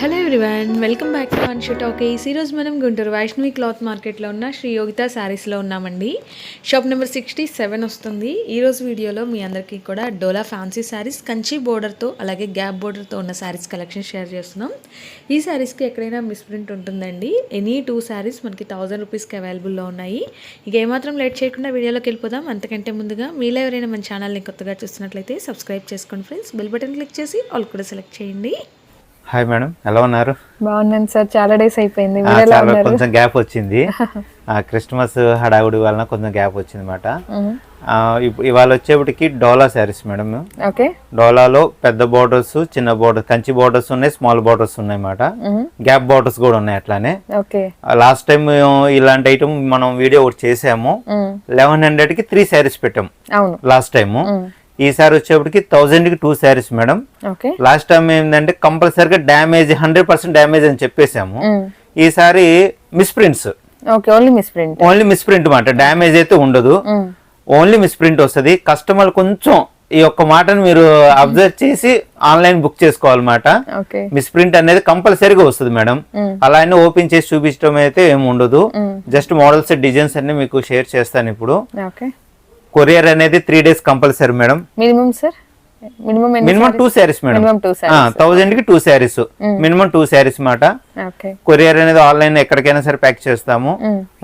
Hello everyone welcome back to one shoot okay ఈరోజు మనం Guntur Vaishnavi cloth మార్కెట్లో ఉన్న శ్రీ యోగిత శారీస్లో ఉన్నామండి. షాప్ నెంబర్ సిక్స్టీ సెవెన్ వస్తుంది ఈరోజు వీడియోలో మీ అందరికీ కూడా డోలా ఫ్యాన్సీ శారీస్ కంచి బోర్డర్తో అలాగే గ్యాప్ బోర్డర్తో ఉన్న శారీస్ కలెక్షన్ షేర్ చేస్తున్నాం. ఈ శారీస్కి ఎక్కడైనా మిస్ప్రింట్ ఉంటుందండి. ఎనీ టూ శారీస్ మనకి థౌజండ్ రూపీస్కి అవైలబుల్లో ఉన్నాయి. ఇక ఏమాత్రం లేట్ చేయకుండా వీడియోలోకి వెళ్ళిపోదాం. అంతకంటే ముందుగా మీలో ఎవరైనా మన ఛానల్ని కొత్తగా చూస్తున్నట్లయితే సబ్స్క్రైబ్ చేసుకోండి ఫ్రెండ్స్ బెల్ బటన్ క్లిక్ చేసి ఆల్ కూడా సెలెక్ట్ చేయండి. హాయ్ మేడం ఎలా ఉన్నారు? బాగున్నాను సార్ చాలా డేస్ అయిపోయింది. చాలా కొంచెం గ్యాప్ వచ్చింది. క్రిస్మస్ హడావుడి వలన కొంచెం గ్యాప్ వచ్చింది అనమాట ఇవాళ వచ్చేప్పటికి డోలా శారీస్ మేడం. ఓకే. డోలాలో పెద్ద బోర్డర్స్ చిన్న బోర్డర్ కంచి బోర్డర్స్ ఉన్నాయి స్మాల్ బోర్డర్స్ ఉన్నాయి అన్నమాట గ్యాప్ బోర్డర్స్ కూడా ఉన్నాయి అట్లానే. లాస్ట్ టైం ఇలాంటి ఐటమ్ మనం వీడియో ఒకటి చేసాము. లెవెన్ హండ్రెడ్కి త్రీ శారీస్ పెట్టాం. అవును. Last time. ఈసారి వచ్చేప్పటికి థౌజండ్కి two sarees madam okay. Last time ఏంటంటే కంపల్సరిగా డ్యామేజ్ హండ్రెడ్ పర్సెంట్ డ్యామేజ్ అని చెప్పేసాము ఈసారి misprints. Okay only miss print only misprint మాట డ్యామేజ్ అయితే ఉండదు. ఓన్లీ మిస్ప్రింట్ వస్తుంది. కస్టమర్ కొంచెం ఈ యొక్క మాటను మీరు అబ్జర్వ్ చేసి ఆన్లైన్ బుక్ చేసుకోవాలన్నమాట. మిస్ప్రింట్ అనేది కంపల్సరీగా వస్తుంది మేడం అలా అని ఓపెన్ చేసి చూపించడం అయితే ఏమి ఉండదు. జస్ట్ మోడల్స్ డిజైన్స్ అన్ని మీకు షేర్ చేస్తాను ఇప్పుడు. ఓకే. కొరియర్ అనేది three days compulsory madam. Minimum sir? Minimum minimum two sarees madam. థౌజండ్కి two sarees minimum two sarees మాట. కొరియర్ అనేది ఆన్లైన్ ఎక్కడికైనా సరే ప్యాక్ చేస్తాము.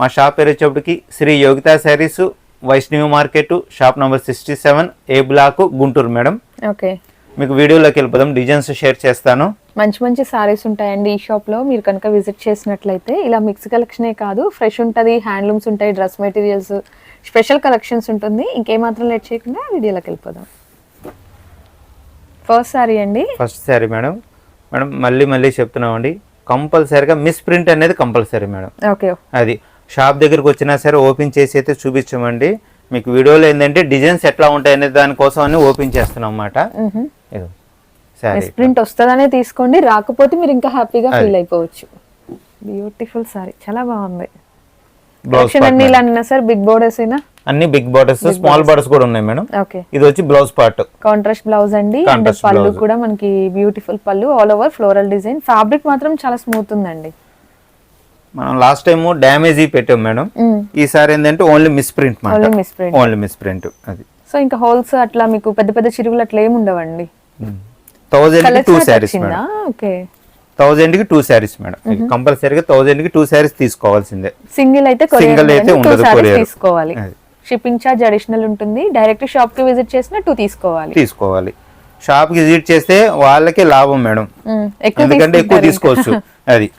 మా షాప్ పేరు వచ్చేప్పటికి Shri Yogita sarees Vaishnavi market shop number sixty seven A block Guntur madam. Okay. మీకు వీడియోలోకి వెళ్ళిపోదాం. డిజైన్స్ షేర్ చేస్తాను. మంచి మంచి సారీస్ ఉంటాయండి ఈ షాప్లో. మీరు కనుక విజిట్ చేసినట్లయితే ఇలా మిక్స్ కలెక్షనే కాదు ఫ్రెష్ ఉంటుంది హ్యాండ్లూమ్స్ ఉంటాయి డ్రెస్ మెటీరియల్స్ స్పెషల్ కలెక్షన్స్ ఉంటుంది. ఇంకేమాత్రం లేట్ చేయకుండా వీడియోలోకి వెళ్ళిపోదాం. ఫస్ట్ సారీ అండి. ఫస్ట్ శారీ మేడం మేడం మళ్ళీ మళ్ళీ చెప్తున్నామండి. కంపల్సరీగా మిస్ ప్రింట్ అనేది కంపల్సరీ మేడం ఓకే అది. షాప్ దగ్గరికి వచ్చినా సరే ఓపెన్ చేసి అయితే చూపించమండి. మీకు వీడియోలో ఏంటంటే డిజైన్స్ ఎట్లా ఉంటాయి అనే దానికోసం అని ఓపెన్ చేస్తున్నాం అన్నమాట. మిస్ ప్రింట్ వస్తుందనే తీసుకోండి రాకపోతే మీరు ఇంకా హ్యాపీగా ఫీల్ అయిపోవచ్చు. బ్యూటిఫుల్ సారీ చాలా బాగుంది. సార్? బిగ్ బోర్డర్స్ అయినా అన్ని బిగ్ బార్డర్స్ స్మాల్ బార్డర్స్ కూడా ఉన్నాయి మేడం. ఓకే ఇది వచ్చి బ్లౌజ్ పార్ట్ కాంట్రాస్ట్ బ్లౌజ్ అండి. పళ్ళు. కూడా మనకి బ్యూటిఫుల్ పళ్ళు all over floral design fabric మాత్రం చాలా స్మూత్ ఉందండి. మనం లాస్ట్ టైం డ్యామేజ్ పెట్టాం మేడం. ఈసారి ఏంటంటే ఓన్లీ మిస్ ప్రింట్ మాట. Only miss print only miss print అది. సో ఇంకా హోల్స్ అట్లా మీకు పెద్ద పెద్ద చిరుగులు అట్లా ఏమి ఉండవండి? Thousand colours two sarees okay. థౌజండ్కి టూ శారీస్ మేడం. కంపల్సరీగా థౌజండ్కి టూ శారీస్ తీసుకోవాల్సిందే. సింగిల్ అయితే Single అయితే ఉండదు. తీసుకోవాలి. షిప్పింగ్ ఛార్జ్ అడిషనల్ ఉంటుంది. డైరెక్ట్ షాప్కి విజిట్ చేసిన టూ తీసుకోవాలి. తీసుకోవాలి. షాప్కి విజిట్ చేస్తే వాళ్ళకి లాభం మేడం. ఎందుకంటే ఎక్కువ. తీసుకోవచ్చు. అది.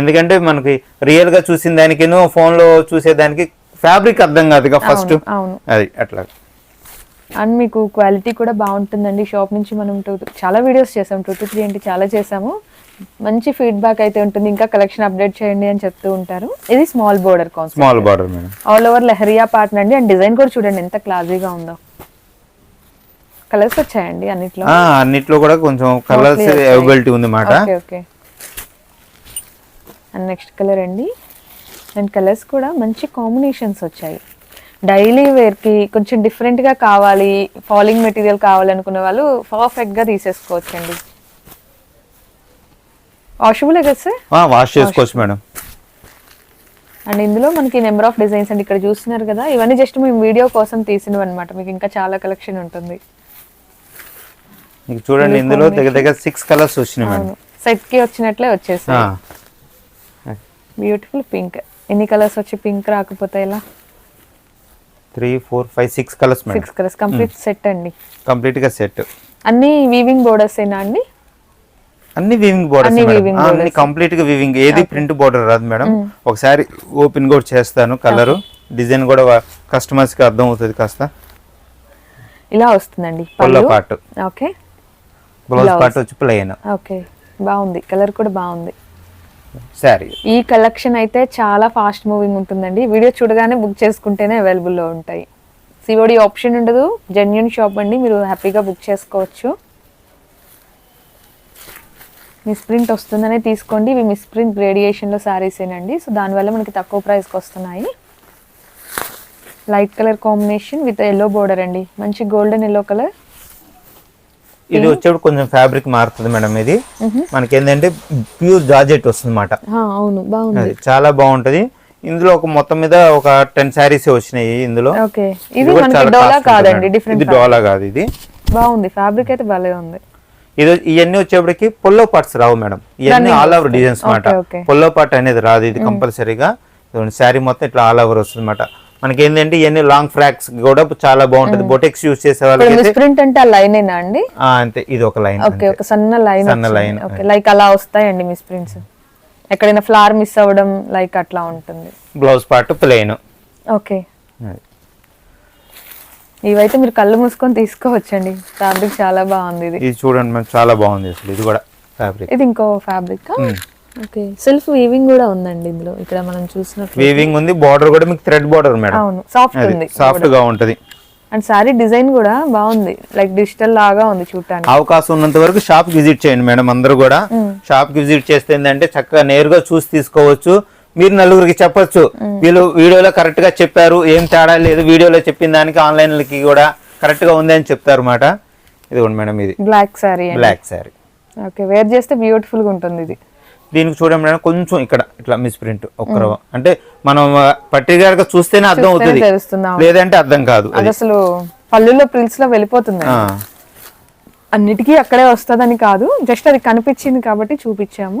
ఎందుకంటే మనకి రియల్గా చూసిన దానికిను ఫోన్లో చూసేదానికి ఫ్యాబ్రిక్ అర్థం కాదుగా ఫస్ట్ అది అట్లా. అండ్ మీకు క్వాలిటీ కూడా బాగుంటుందండి. షాప్ నుంచి మనం టూ చాలా వీడియోస్ చేసాం. టూ టు త్రీ అంటే చాలా చేసాము. మంచి ఫీడ్బ్యాక్ అయితే ఉంటుంది. ఇంకా కలెక్షన్ అప్డేట్ చేయండి అని చెప్తూ ఉంటారు. ఇది small border concept small border all over Leheriya pattern అండి అండ్ డిజైన్ కూడా చూడండి ఎంత క్లాజీగా ఉందో. కలర్స్ వచ్చాయండి అన్నిట్లో. అన్నిట్లో కూడా కొంచెం కలర్స్. అవైలబిలిటీ ఉంది మాట. ఓకే అండ్ నెక్స్ట్ కలర్ అండి. అండ్ కలర్స్ కూడా మంచి కాంబినేషన్స్ వచ్చాయి. డైలీ వేర్కి కొంచెం డిఫరెంట్గా కావాలి ఫాలింగ్ మెటీరియల్ కావాలనుకునే వాళ్ళు పర్ఫెక్ట్గా తీసేసుకోవచ్చండి. వాషబులే కదా సార్ వాష్ చేసుకోవచ్చు మేడం. అండ్ ఇందులో మనకి నెంబర్ ఆఫ్ డిజైన్స్ అండి. ఇక్కడ చూస్తున్నారు కదా ఇవన్నీ జస్ట్ మేము వీడియో కోసం తీసినవి అనమాట మీకు ఇంకా చాలా కలెక్షన్ ఉంటుంది. చూడండి ఇందులో దగ్గర దగ్గర సిక్స్ కలర్స్ వచ్చినాయి అవును. సెట్కి వచ్చినట్లే వచ్చేసాయి. బ్యూటిఫుల్ పింక్ ఎన్ని కలర్స్ వచ్చి పింక్ రాకపోతే ఎలా? Three four five six colours six colours complete set అండి. కంప్లీట్గా సెట్ అన్ని వీవింగ్ బోర్డర్స్ ఏనా అండి? అన్ని వీవింగ్ బోర్డర్స్ అన్ని కంప్లీట్గా వీవింగ్ ఏది ప్రింట్ బోర్డర్ రాదు మేడం ఒకసారి ఓపెన్ కూడా చేస్తాను కలర్ డిజైన్ కూడా కస్టమర్స్కి అర్థం అవుతుంది కాస్త. ఇలా వస్తుందండి పళ్ళ. Part okay blouse. పార్ట్ వచ్చి ప్లెయిన్ ఓకే బాగుంది. కలర్ కూడా బాగుంది. శారీ. ఈ కలెక్షన్ అయితే చాలా ఫాస్ట్ మూవింగ్ ఉంటుందండి. వీడియో చూడగానే బుక్ చేసుకుంటేనే అవైలబుల్లో ఉంటాయి. సిఓడి ఆప్షన్ ఉండదు. జెన్యున్ షాప్ అండి. మీరు హ్యాపీగా బుక్ చేసుకోవచ్చు. మిస్ప్రింట్ వస్తుందనే తీసుకోండి. ఇవి మిస్ప్రింట్ గ్రేడియేషన్లో శారీసేనండి సో దానివల్ల మనకి తక్కువ ప్రైస్కి వస్తున్నాయి. Light colour combination with yellow border అండి. మంచి గోల్డెన్ ఎల్లో కలర్ ఇది వచ్చేప్పుడు కొంచెం ఫ్యాబ్రిక్ మారుతుంది మేడం ఇది. మనకి ఏంటంటే ప్యూర్ జార్జెట్ వస్తుంది అనమాట అవును బాగుంది. చాలా బాగుంటది. ఇందులో ఒక మొత్తం మీద ఒక టెన్ శారీస్ వచ్చినాయి ఇందులో. ఇది డోలా costly కాదండి ఉంటుంది. డిఫరెంట్ ఇది డోలా కాదు ఇది. బాగుంది ఫ్యాబ్రిక్ అయితే భలే ఉంది. ఇది ఇవన్నీ వచ్చేప్పటికి పొల్లో పార్ట్స్ రావు మేడం. ఇవన్నీ ఆల్ ఓవర్ డిజైన్స్ మాట Okay, okay. పొల్లో పార్ట్ అనేది రాదు ఇది కంపల్సరీగా శారీ మొత్తం ఇట్లా ఆల్ ఓవర్ వస్తుంది అనమాట మనకి ఏంటంటే ఇవన్నీ లాంగ్ ఫ్రాక్స్ కూడా చాలా బాగుంటది. బొటెక్స్ యూస్ చేసే వాళ్ళకి ప్రింట్ అంటే ఆ లైన్ ఏనా అండి? అంతే. ఇది ఒక లైన్ ఓకే ఒక సన్న లైన్ సన్న. ఓకే లైక్ అలా వస్తాయండి మిస్ ప్రింట్స్ ఎక్కడైనా ఫ్లవర్ మిస్ అవ్వడం లైక్ అట్లా ఉంటుంది. బ్లౌజ్ పార్ట్ ప్లెయిన్ ఓకే ఇవైతే మీరు కళ్ళు మూసుకొని తీసుకోవచ్చండి. ఫ్యాబ్రిక్ చాలా బాగుంది ఇది. ఇది చూడండి చాలా బాగుంది అసలు. ఇది కూడా ఫ్యాబ్రిక్ ఇది ఇంకో ఫ్యాబ్రిక్ ఓకే. సెల్ఫ్ వీవింగ్ కూడా ఉందండి ఇందులో. ఇక్కడ మనం చూసినట్లు వీవింగ్ ఉంది బార్డర్ కూడా మీకు థ్రెడ్ బార్డర్ మేడం. అవును సాఫ్ట్ ఉంది. సాఫ్ట్గా ఉంటది. అండ్ సారీ డిజైన్ కూడా బాగుంది. లైక్ డిజిటల్ లాగా ఉంది చూడటానికి. అవకాశం ఉన్నంత వరకు షాప్ విజిట్ చేయండి మేడం అందరూ కూడా. షాప్కి విజిట్ చేస్తే ఏంటంటే చక్కగా నేరుగా చూసి తీసుకోవచ్చు. మీరు నలుగురికి చెప్పొచ్చు. వీళ్ళు వీడియోలో కరెక్ట్గా చెప్పారు. ఏం తేడా లేదు. వీడియోలో చెప్పిన దానికి ఆన్లైన్కి కూడా కరెక్ట్గా ఉంది అని చెప్తారు అనమాట ఇదిగోండి మేడం ఇది. Black saree black saree okay wear చేస్తే బ్యూటిఫుల్గా ఉంటుంది ఇది. దీనికి చూడండి కొంచెం ఇక్కడ ఇట్లా మిస్ ప్రింట్ ఒక్క రవ్వ. అంటే మనం పర్టికులర్గా చూస్తేనే అర్థం అవుతుంది. లేదంటే అర్థం కాదు అసలు పళ్ళులో ప్రిల్స్లో వెళ్ళిపోతుంది. అన్నిటికీ అక్కడే వస్తుందని కాదు జస్ట్ అది కనిపించింది కాబట్టి చూపించాము.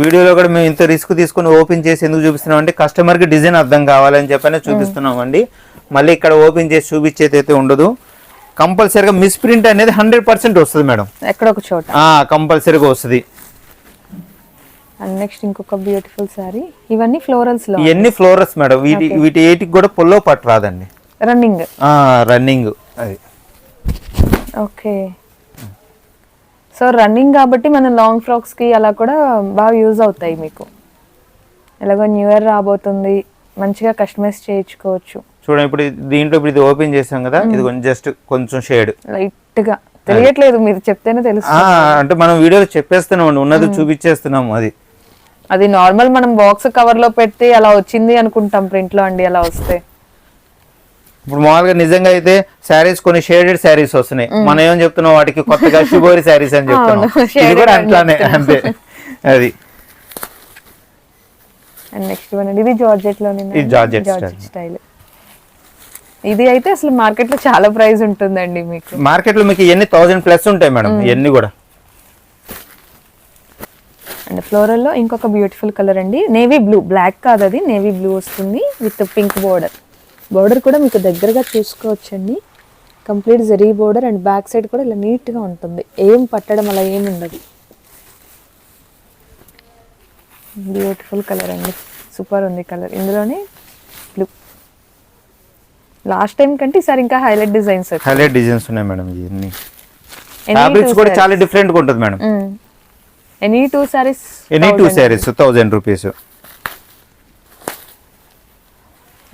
వీడియోలో కూడా మేము ఇంత రిస్క్ తీసుకుని ఓపెన్ చేసి ఎందుకు చూపిస్తున్నాం అంటే కస్టమర్కి డిజైన్ అర్థం కావాలని చెప్పనే చూపిస్తున్నాం అండి మళ్ళీ ఇక్కడ ఓపెన్ చేసి చూపించేది అయితే ఉండదు. కంపల్సరీగా మిస్ ప్రింట్ అనేది హండ్రెడ్ పర్సెంట్ వస్తుంది మేడం. ఎక్కడ ఒక చోట కంపల్సరీగా వస్తుంది. అండ్ నెక్స్ట్ ఇంకొక బ్యూటిఫుల్ సారీ. ఇవన్నీ ఫ్లోరల్స్లో ఇవన్నీ ఫ్లోరస్ మేడం. వీటి వీటి ఏటికి కూడా పొల్లో పట్టు రాదండి. రన్నింగ్. రన్నింగ్ అది. ఓకే సో రన్నింగ్ కాబట్టి మన లాంగ్ ఫ్రాక్స్కి అలా కూడా బాగా యూజ్ అవుతాయి మీకు. ఎలాగో న్యూ ఇయర్ రాబోతుంది. మంచిగా కస్టమైజ్ చేయించుకోవచ్చు. చూడండి ఇప్పుడు దీంట్లో ఇప్పుడు ఇది ఓపెన్ చేసాం కదా ఇది కొంచెం జస్ట్ కొంచెం షేడ్. లైట్గా తెలియట్లేదు మీరు చెప్తేనే తెలుసు అంటే మనం వీడియోలో చెప్పేస్తున్నాం ఉన్నది చూపించేస్తున్నాము అది. అది నార్మల్ మనం బాక్స్ కవర్లో పెట్టి అలా వచ్చింది అనుకుంటాం ప్రింట్లో అండి అలా వస్తే. ఇప్పుడు మామూలుగా నిజంగా అయితే శారీస్ కొన్ని షేడెడ్ శారీస్ వస్తున్నాయి. మనం ఏం చెప్తున్నాం? వాటికి కొత్తగా శుభోరి శారీస్ అని చెప్తున్నాం. ఇది కూడా అట్లానే అంతే. అది. అండ్ నెక్స్ట్ వన్ అండి ఇది జార్జెట్లోనే ఇది జార్జెట్ స్టైల్. ఇది అయితే అసలు మార్కెట్లో చాలా ప్రైస్ ఉంటుందండి మీకు. మార్కెట్లో మీకు ఎన్ని థౌసండ్ ప్లస్ ఉంటాయి మేడం. ఇవన్నీ కూడా. అండ్ ఫ్లోరల్లో ఇంకొక బ్యూటిఫుల్ కలర్ అండి. నేవీ బ్లూ బ్లాక్ కాదు అది నేవీ బ్లూ వస్తుంది విత్ పింక్ బోర్డర్. బోర్డర్ కూడా మీకు దగ్గరగా చూసుకోవచ్చండి. Complete zari border and back side కూడా ఇలా నీట్గా ఉంటుంది. ఏం పట్టడం అలా ఏమి ఉండదు. బ్యూటిఫుల్ కలర్ అండి. సూపర్ ఉంది కలర్. ఇందులోనే బ్లూ. లాస్ట్ టైం కంటే ఈసారి ఇంకా హైలైట్ డిజైన్స్ హైలైట్ డిజైన్స్ ఉన్నాయి మేడం ఇవన్నీ ఫ్యాబ్రిక్స్ కూడా. చాలా డిఫరెంట్గా ఉంటుంది madam. Any two sarees any two sarees thousand rupees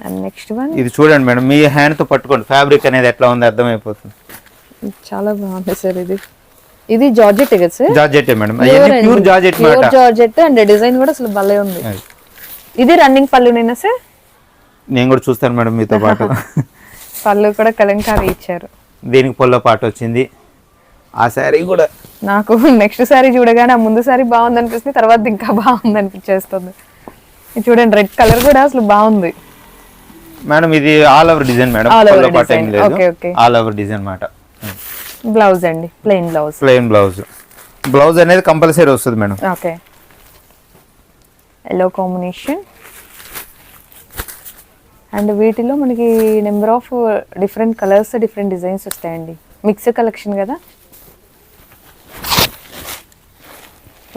and next one ఇది చూడండి మేడం మీ హ్యాండ్తో పట్టుకోండి. ఫ్యాబ్రిక్ అనేది ఎట్లా ఉంది అర్థమైపోతుంది. చాలా బాగుంది సార్ ఇది. ఇది జార్జెట్ కదా sir georgette madam. Pure georgette pure georgette and design కూడా అసలు భలే ఉంది. ఇది రన్నింగ్ పళ్ళునేనా సార్ నేను కూడా చూస్తాను మేడం మీతో పాటు. పళ్ళు కూడా కలంకారీ ఇచ్చారు. దీనికి పొల్ల పాట వచ్చింది. ఆ శారీ కూడా. నాకు నెక్స్ట్ సారీ చూడగానే ఆ ముందు సారీ బాగుంది అనిపిస్తుంది తర్వాత ఇంకా బాగుంది అనిపించేస్తుంది చూడండి రెడ్ కలర్ కూడా అసలు బాగుంది. మేడం ఇది all over design madam. All over design మాట. బ్లౌజ్ అండి plain blouse plain blouse blouse అనేది కంపల్సరీ వస్తుంది madam. Okay yellow combination and వీటిలో మనకి number of different colours different designs వస్తాయండి. మిక్స్ కలెక్షన్ కదా?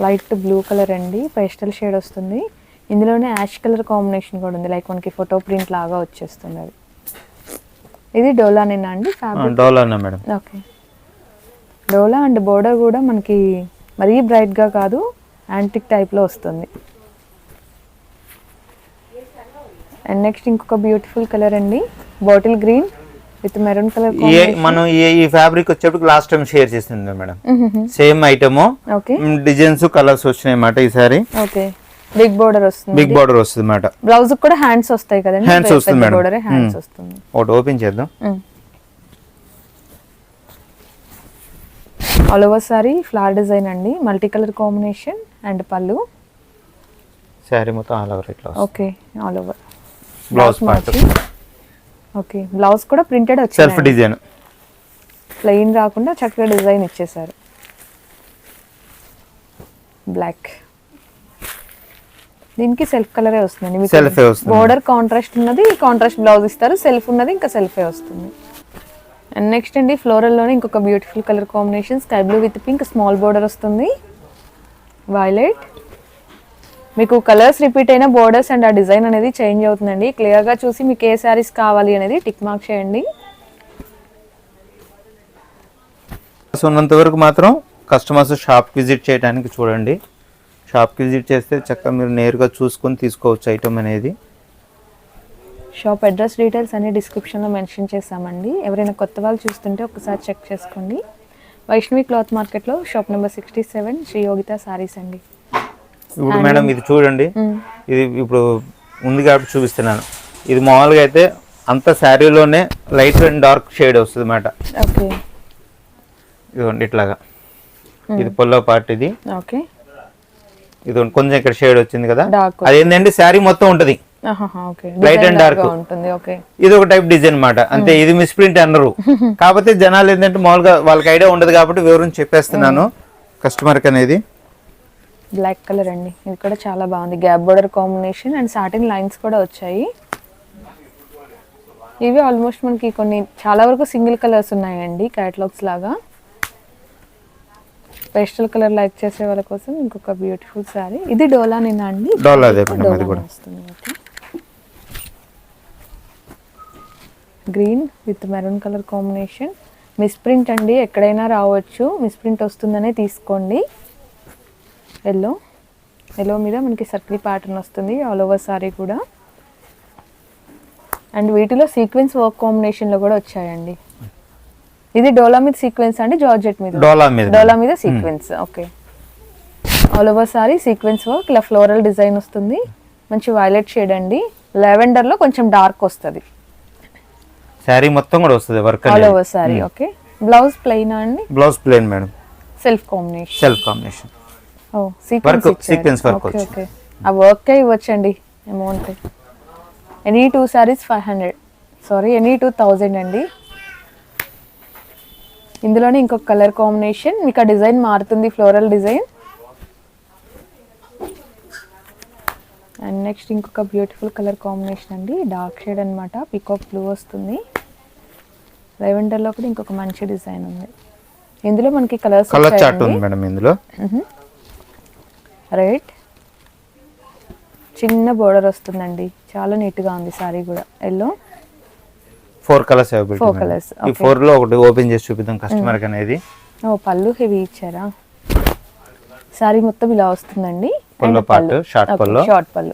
లైట్ బ్లూ కలర్ అండి పేస్టల్ షేడ్ వస్తుంది. ఇందులోనే యాష్ కలర్ కాంబినేషన్ కూడా ఉంది లైక్ మనకి ఫోటో ప్రింట్ లాగా వచ్చేస్తుంది అది ఇది డోలానేనా అండి fabric? డోలానా madam. Okay. Dola and border కూడా మనకి మరీ బ్రైట్గా కాదు యాంటిక్ టైప్లో వస్తుంది. అండ్ నెక్స్ట్ ఇంకొక బ్యూటిఫుల్ కలర్ అండి bottle green. With maroon colour ఏ మనం ఈ ఫ్యాబ్రిక్ వచ్చేప్పుడు లాస్ట్ టైం షేర్ చేసింది madam. Same item designs colours వచ్చినాయి అన్నమాట ఈసారి. ఓకే. బిగ్ బోర్డర్ వస్తుంది. బిగ్ బార్డర్ వస్తుంది అన్నమాట బ్లౌజ్ కూడా హ్యాండ్స్ వస్తాయి కదండి? Hands వస్తుంది మేడం. బోర్డర్ హ్యాండ్స్ వస్తుంది. ఒకటి ఓపెన్ చేద్దాం. All over saree flower design అండి. మల్టీ కలర్ కాంబినేషన్ అండ్ పళ్ళు శారీ మొత్తం ఆల్ ఓవర్ ఇట్లా okay all over blouse part okay. Blouse కూడా ప్రింటెడ్ సెల్ఫ్ వచ్చింది డిజైన్. ప్లెయిన్ రాకుండా చక్కగా డిజైన్ ఇచ్చేసారు బ్లాక్ దీనికి సెల్ఫ్ కలరే వస్తుందండి. వస్తుంది. బోర్డర్ కాంట్రాస్ట్ ఉన్నది కాంట్రాస్ట్ బ్లౌజ్ ఇస్తారు. సెల్ఫ్ ఉన్నది ఇంకా సెల్ఫే వస్తుంది. అండ్ నెక్స్ట్ అండి floral లోనే ఇంకొక beautiful colour combination sky blue with pink small border వస్తుంది. వైలెట్ మీకు కలర్స్ రిపీట్ అయిన బోర్డర్స్ అండ్ ఆ డిజైన్ అనేది చేంజ్ అవుతుందండి. క్లియర్గా చూసి మీకు ఏ శారీస్ కావాలి అనేది టిక్ మార్క్ చేయండి. ఉన్నంత వరకు మాత్రం కస్టమర్స్ షాప్ విజిట్ చేయడానికి చూడండి. షాప్ విజిట్ చేస్తే చక్కగా మీరు నేరుగా చూసుకొని తీసుకోవచ్చు ఐటమ్ అనేది. షాప్ అడ్రస్ డీటెయిల్స్ అన్ని డిస్క్రిప్షన్లో మెన్షన్ చేశామండి. ఎవరైనా కొత్త వాళ్ళు చూస్తుంటే ఒకసారి చెక్ చేసుకోండి. వైష్ణవి క్లాత్ మార్కెట్లో shop number sixty seven Shri Yogita sarees అండి. ఇప్పుడు మేడం ఇది చూడండి. ఇది ఇప్పుడు ఉంది కాబట్టి చూపిస్తున్నాను. ఇది మామూలుగా అయితే అంత శారీలోనే లైట్ అండ్ డార్క్ షేడ్ వస్తుంది అన్నమాట ఇదిగోండి ఇట్లాగా. ఇది పొల్లో పార్ట్ ఇది. ఓకే. ఇది కొంచెం ఇక్కడ షేడ్ వచ్చింది కదా. Dark అది ఏంటంటే శారీ మొత్తం ఉంటది. dark. ఉంటుంది ఓకే. ఇది ఒక టైప్ డిజైన్ అన్నమాట అంతే ఇది మిస్ప్రింట్ అన్నారు కాకపోతే జనాలు ఏంటంటే మామూలుగా వాళ్ళకి ఐడియా ఉండదు కాబట్టి వివరం చెప్పేస్తున్నాను. కస్టమర్కి అనేది. బ్లాక్ కలర్ అండి. ఇది కూడా చాలా బాగుంది. Gap border combination and satin lines కూడా వచ్చాయి. ఇవి ఆల్మోస్ట్ మనకి కొన్ని చాలా వరకు సింగిల్ కలర్స్ ఉన్నాయండి క్యాటలాగ్స్ లాగా. పేస్టల్ కలర్ లైక్ చేసే వాళ్ళ కోసం ఇంకొక బ్యూటిఫుల్ సారీ ఇది అండి. డోలా అది డోలానే కూడా. వస్తుంది green with maroon colour combination misprint అండి ఎక్కడైనా రావచ్చు. మిస్ప్రింట్ వస్తుందనే తీసుకోండి. ఎల్లో ఎల్లో మీద మనకి సర్కిల్ ప్యాటర్న్ వస్తుంది. ఆల్ ఓవర్ సారీ కూడా. అండ్ వీటిలో సీక్వెన్స్ వర్క్ కాంబినేషన్లో కూడా వచ్చాయండి. ఇది డోలా మీద సీక్వెన్స్ అండి జార్జెట్ మీద? డోలా మీద డోలా మీద sequence okay all over saree sequence work ఇలా ఫ్లోరల్ డిజైన్ వస్తుంది. మంచి వైలెట్ షేడ్ అండి. లెవెండర్లో కొంచెం డార్క్ వస్తుంది. శారీ మొత్తం కూడా వస్తుంది work all over saree okay blouse plain అండి? Blouse plain madam self combination self combination ఓ సీక్వెన్స్ వచ్చింది. ఓకే ఆ వర్కే ఇవ్వచ్చండి amount any two sarees five hundred sorry any two thousand అండి. ఇందులోనే ఇంకొక కలర్ కాంబినేషన్ మీకు ఆ డిజైన్ మారుతుంది ఫ్లోరల్ డిజైన్. అండ్ నెక్స్ట్ ఇంకొక బ్యూటిఫుల్ కలర్ కాంబినేషన్ అండి. డార్క్ షేడ్ అనమాట పికాక్ బ్లూ వస్తుంది. లెవెండర్లో కూడా ఇంకొక మంచి డిజైన్ ఉంది. ఇందులో మనకి కలర్స్ కలర్ చార్ట్ ఉంది మేడం ఇందులో. రెడ్ చిన్న బోర్డర్ వస్తుందండి. చాలా నీట్గా ఉంది సారీ కూడా. Yellow? Four colours madam. colours, ఈ ఫోర్లో ఒకటి ఓపెన్ చేసి చూపిద్దాం కస్టమర్కి అనేది. ఓ పళ్ళు హెవీ ఇచ్చారా? సారీ మొత్తం ఇలా వస్తుందండి. పళ్ళు part, short పళ్ళు. షార్ట్ పళ్ళు.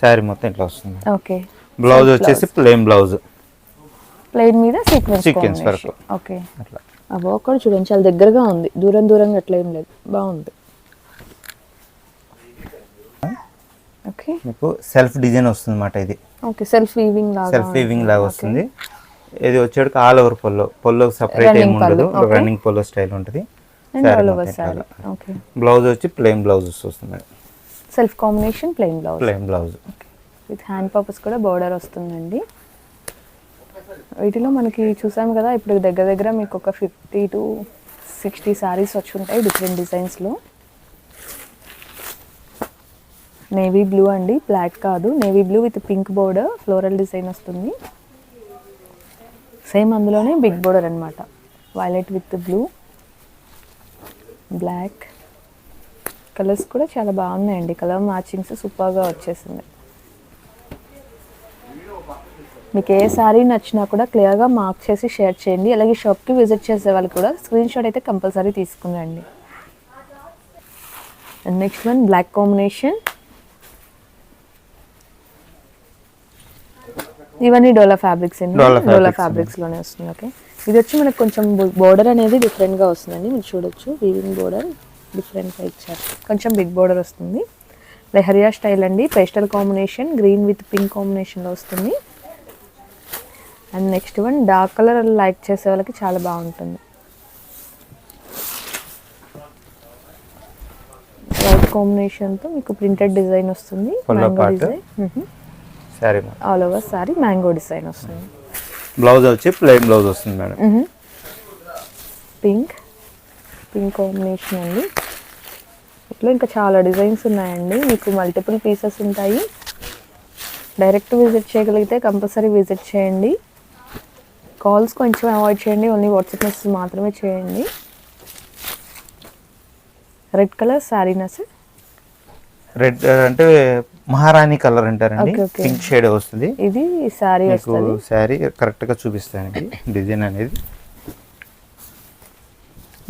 శారీ మొత్తం ఇట్లా వస్తుంది. ఓకే బ్లౌజ్ వచ్చేసి ప్లేన్ బ్లౌజ్ ప్లెయిన్ మీద సీక్వెన్స్ Sequence work. ఓకే అట్లా. ఆ వర్క్ కూడా చూడండి చాలా దగ్గరగా ఉంది. దూరం దూరంగా అట్లా ఏం లేదు. బాగుంది. ఓకే. మీకు సెల్ఫ్ డిజైన్ వస్తుంది అన్నమాట ఇది. ఓకే సెల్ఫ్ వీవింగ్ లాగా. సెల్ఫ్ వీవింగ్ లాగా వస్తుంది. ఇది వచ్చేటికి ఆల్ ఓవర్ పొల్లో పొల్లో సపరేట్ ఏమి ఉండదు. రన్నింగ్ పొల్లో స్టైల్ ఉంటుంది. బ్లౌజ్ వచ్చి ప్లెయిన్ బ్లౌజ్ వస్తుంది self combination plain blouse plain blouse with hand purpose కూడా బోర్డర్ వస్తుందండి. వీటిలో మనకి చూసాం కదా ఇప్పుడు దగ్గర దగ్గర మీకు ఒక ఫిఫ్టీ టు సిక్స్టీ శారీస్ వచ్చి ఉంటాయి డిఫరెంట్ డిజైన్స్లో నేవీ బ్లూ అండి బ్లాక్ కాదు. Navy blue with pink border floral design వస్తుంది. సేమ్ అందులోనే బిగ్ బోర్డర్ అనమాట violet with blue black colours కూడా చాలా బాగున్నాయండి. కలర్ మ్యాచింగ్స్ సూపర్గా వచ్చేసింది. మీకు ఏ సారీ నచ్చినా కూడా క్లియర్గా మార్క్ చేసి షేర్ చేయండి. అలాగే షాప్కి విజిట్ చేసే వాళ్ళు కూడా స్క్రీన్ షాట్ అయితే కంపల్సరీ తీసుకుని రండి and next one black combination ఇవన్నీ డోలా ఫ్యాబ్రిక్స్ అండి. డోలా ఫ్యాబ్రిక్స్లోనే వస్తుంది ఓకే. ఇది వచ్చి మనకు కొంచెం బోర్డర్ అనేది different గా వస్తుందండి. మీరు చూడొచ్చు. వీవింగ్ బోర్డర్ డిఫరెంట్గా ఇచ్చారు. కొంచెం బిగ్ బోర్డర్ వస్తుంది. లెహరియా స్టైల్ అండి. Pastel combination green with pink కాంబినేషన్లో వస్తుంది. And next one dark colour like చేసే వాళ్ళకి చాలా బాగుంటుంది. కాంబినేషన్తో మీకు ప్రింటెడ్ డిజైన్ వస్తుంది. Design. Saree all over saree mango design వస్తుంది. బ్లౌజ్ వచ్చి ప్లెయిన్ బ్లౌజ్ వస్తుంది మేడం. పింక్ పింక్ కాంబినేషన్ అండి. ఇట్లా ఇంకా చాలా డిజైన్స్ ఉన్నాయండి. మీకు మల్టిపుల్ పీసెస్ ఉంటాయి. డైరెక్ట్ విజిట్ చేయగలిగితే కంపల్సరీ విజిట్ చేయండి. కాల్స్ కొంచెం అవాయిడ్ చేయండి. ఓన్లీ వాట్సాప్ మెసేజ్ మాత్రమే చేయండి. రెడ్ కలర్ శారీనా సార్ రెడ్ అంటే మహారాణి కలర్ అంటారండి. పింక్ షేడ్ వస్తుంది. ఇది శారీ మీకు వస్తుంది. శారీ కరెక్ట్గా చూపిస్తానికి డిజైన్ అనేది.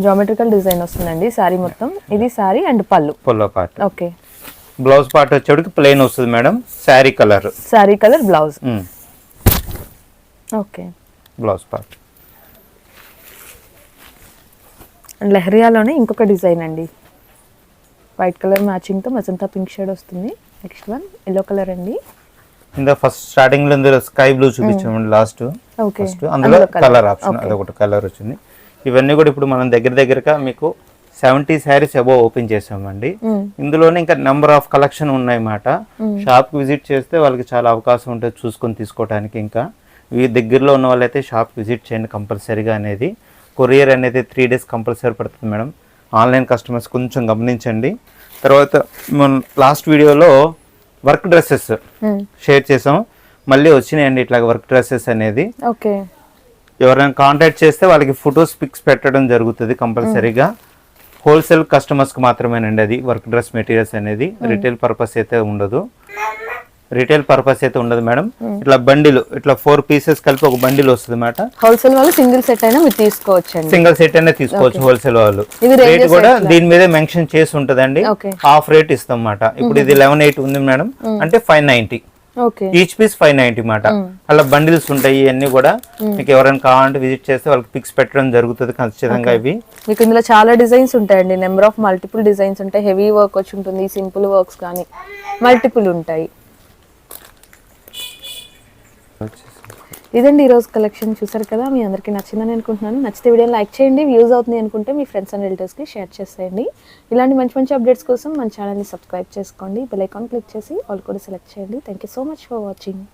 జామెట్రికల్ డిజైన్ వస్తుందండి శారీ మొత్తం. ఇది శారీ అండ్ పళ్ళు. పొల్లో పార్ట్ ఓకే. బ్లౌజ్ పార్ట్ వచ్చేటికి ప్లెయిన్ వస్తుంది madam. Sari colour. Sari colour blouse. Okay. Blouse part and లెహరియాలోనే ఇంకొక డిజైన్ అండి. వైట్ కలర్ మ్యాచింగ్తో మజంతా పింక్ షేడ్ వస్తుంది. నెక్స్ట్ వన్ ఎల్లో కలర్ అండి. ఇందా ఫస్ట్ స్టార్టింగ్లో ఇందులో స్కై బ్లూ చూపించామండి లాస్ట్. ఓకే. ఫస్ట్ అందులో కలర్. ఆప్షన్ అదొకటి కలర్ వచ్చింది. ఇవన్నీ కూడా ఇప్పుడు మనం దగ్గర దగ్గరగా మీకు సెవెంటీ శారీస్ అబోవ్ ఓపెన్ చేసామండి. ఇందులోనే ఇంకా నెంబర్ ఆఫ్ కలెక్షన్ ఉన్నాయన్నమాట. షాప్కి విజిట్ చేస్తే వాళ్ళకి చాలా అవకాశం ఉంటుంది చూసుకొని తీసుకోవడానికి ఇంకా. ఈ దగ్గరలో ఉన్న వాళ్ళైతే షాప్ విజిట్ చేయండి కంపల్సరీగా అనేది. కొరియర్ అనేది త్రీ డేస్ కంపల్సరీ పడుతుంది మేడం. ఆన్లైన్ కస్టమర్స్ కొంచెం గమనించండి. తర్వాత మన లాస్ట్ వీడియోలో వర్క్ డ్రెస్సెస్ షేర్ చేసాం మళ్ళీ వచ్చినాయండి ఇట్లా వర్క్ డ్రెస్సెస్ అనేది. ఓకే. ఎవరైనా కాంటాక్ట్ చేస్తే వాళ్ళకి ఫొటోస్ పిక్స్ పెట్టడం జరుగుతుంది కంపల్సరీగా. హోల్సేల్ కస్టమర్స్కి మాత్రమేనండి అది వర్క్ డ్రెస్ మెటీరియల్స్ అనేది. రిటైల్ పర్పస్ అయితే ఉండదు. రిటైల్ పర్పస్ అయితే ఉండదు మేడం. ఇట్లా బండిల్ ఇట్లా ఫోర్ పీసెస్ కలిపి ఒక బండిల్ వస్తుంది అన్నమాట హోల్సేల్ వాళ్ళు సింగిల్ సెట్ అయినా మీరు తీసుకోవచ్చండి. సింగిల్ సెట్ అయినా తీసుకోవచ్చు హోల్సేల్ వాళ్ళు. రేట్ కూడా దీని మీదే మెన్షన్ చేసి ఉంటదండి. హాఫ్ రేట్ ఇస్తాం అన్నమాట ఇప్పుడు ఇది లెవెన్ ఎయిట్ ఉంది మేడం. అంటే five ninety each piece five ninety మాట. అలా బండిల్స్ ఉంటాయి ఇవన్నీ కూడా మీకు ఎవరైనా కావాలంటే విజిట్ చేస్తే వాళ్ళకి పిక్స్ పెట్టడం జరుగుతుంది ఖచ్చితంగా ఇవి. మీకు ఇందులో చాలా డిజైన్స్ ఉంటాయండి. నెంబర్ ఆఫ్ మల్టిపుల్ డిజైన్స్ ఉంటాయి. హెవీ వర్క్ వచ్చి ఉంటుంది సింపుల్ వర్క్స్ కానీ మల్టిపుల్ ఉంటాయి. ఇదండి ఈరోజు కలెక్షన్ చూసారు కదా మీ అందరికీ నచ్చిందని అనుకుంటున్నాను. నచ్చితే వీడియో లైక్ చేయండి వ్యూస్ అవుతుంది అనుకుంటే మీ ఫ్రెండ్స్ అండ్ రిలేటివ్స్కి షేర్ చేసేయండి. ఇలాంటి మంచి మంచి అప్డేట్స్ కోసం మన ఛానల్ని సబ్స్క్రైబ్ చేసుకోండి. బెల్ ఐకాన్ క్లిక్ చేసి ఆల్ కూడా సెలెక్ట్ చేయండి. Thank you so much for watching